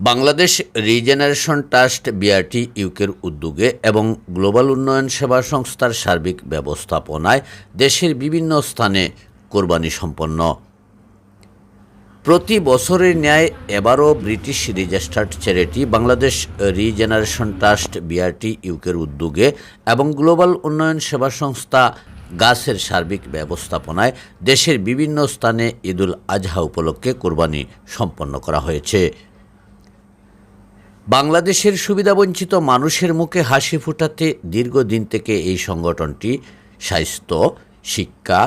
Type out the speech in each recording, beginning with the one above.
Bangladesh regeneration trust BRT ইউকের উদ্যোগে এবং গ্লোবাল উন্নয়ন সেবা সংস্থার সার্বিক ব্যবস্থাপনায় দেশের বিভিন্ন স্থানে কোরবানি সম্পন্ন। প্রতি বছরের ন্যায় এবারও British registered charity Bangladesh regeneration trust BRT ইউকের উদ্যোগে এবং গ্লোবাল উন্নয়ন সেবা সংস্থা গাছের সার্বিক ব্যবস্থাপনায় দেশের বিভিন্ন স্থানে ঈদুল আজহা উপলক্ষে কোরবানি সম্পন্ন করা হয়েছে। বাংলাদেশের সুবিধাবঞ্চিত মানুষের মুখে হাসি ফোটাতে দীর্ঘদিন থেকে এই সংগঠনটি স্বাস্থ্য, শিক্ষা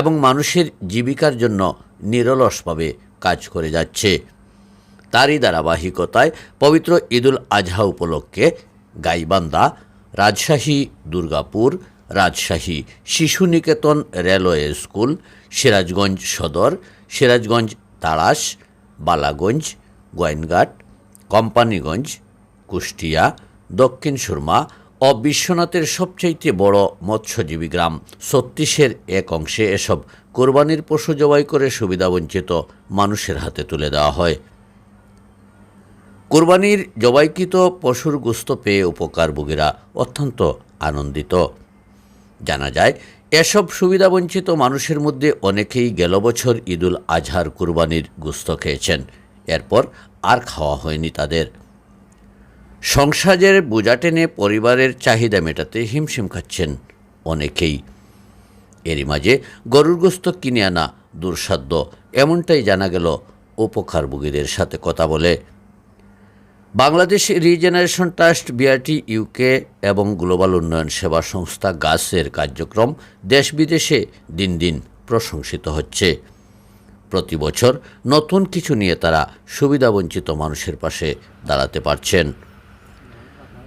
এবং মানুষের জীবিকার জন্য নিরলসভাবে কাজ করে যাচ্ছে। তারই ধারাবাহিকতায় পবিত্র ঈদুল আজহা উপলক্ষে গাইবান্ধা, রাজশাহী দুর্গাপুর, রাজশাহী শিশু নিকেতন রেলওয়ে স্কুল, সিরাজগঞ্জ সদর, সিরাজগঞ্জ তাড়াশ বালাগঞ্জ, গোয়েনঘাট কোম্পানিগঞ্জ, কুষ্টিয়া, দক্ষিণ সুরমা ও বিশ্বনাথের সবচাইতে বড় মৎস্যজীবী গ্রাম। ছত্রিশের এক অংশে এসব কোরবানির পশু জবাই করে সুবিধাবঞ্চিত মানুষের হাতে তুলে দেওয়া হয়। কোরবানির জবাইকৃত পশুর গুস্ত পেয়ে উপকারভোগীরা অত্যন্ত আনন্দিত। জানা যায়, এসব সুবিধাবঞ্চিত মানুষের মধ্যে অনেকেই গেল বছর ঈদুল আজহার কুরবানির গুস্ত খেয়েছেন। এরপর আর খাওয়া হয়নি তাদের। সংসারের বোঝা টেনে পরিবারের চাহিদা মেটাতে হিমশিম খাচ্ছেন অনেকেই। এরই মাঝে গরুর গোস্ত কিনে আনা দুঃসাধ্য, এমনটাই জানা গেল উপকারভোগীদের সাথে কথা বলে। Bangladesh regeneration trust, BRT, UK এবং গ্লোবাল উন্নয়ন সেবা সংস্থা গাসের কার্যক্রম দেশ বিদেশে দিন দিন প্রশংসিত হচ্ছে। প্রতি বছর নতুন কিছু নিয়ে তারা সুবিধাবঞ্চিত মানুষের পাশে দাঁড়াতে পারছেন।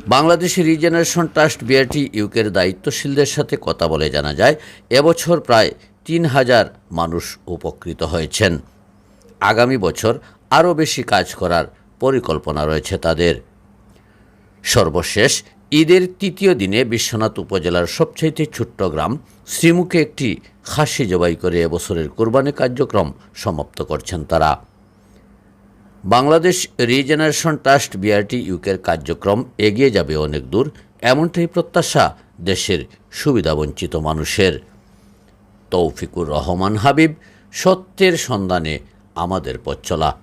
বাংলাদেশ রিজেনারেশন ট্রাস্ট বিআরটি ইউকের দায়িত্বশীলদের সাথে কথা বলে জানা যায়, এবছর প্রায় তিন হাজার মানুষ উপকৃত হয়েছেন। আগামী বছর আরও বেশি কাজ করার পরিকল্পনা রয়েছে তাদের। সর্বশেষ ঈদের তৃতীয় দিনে বিশ্বনাথ উপজেলার সবচাইতে ছোট্ট গ্রাম শ্রীমুখে একটি খাসি জবাই করে এবছরের কোরবানি কার্যক্রম সমাপ্ত করছেন তারা। বাংলাদেশ রিজেনারেশন ট্রাস্ট বিআরটি ইউকের কার্যক্রম এগিয়ে যাবে অনেক দূর, এমনটাই প্রত্যাশা দেশের সুবিধাবঞ্চিত মানুষের। তৌফিকুর রহমান হাবিব, সত্যের সন্ধানে আমাদের পথ চলা।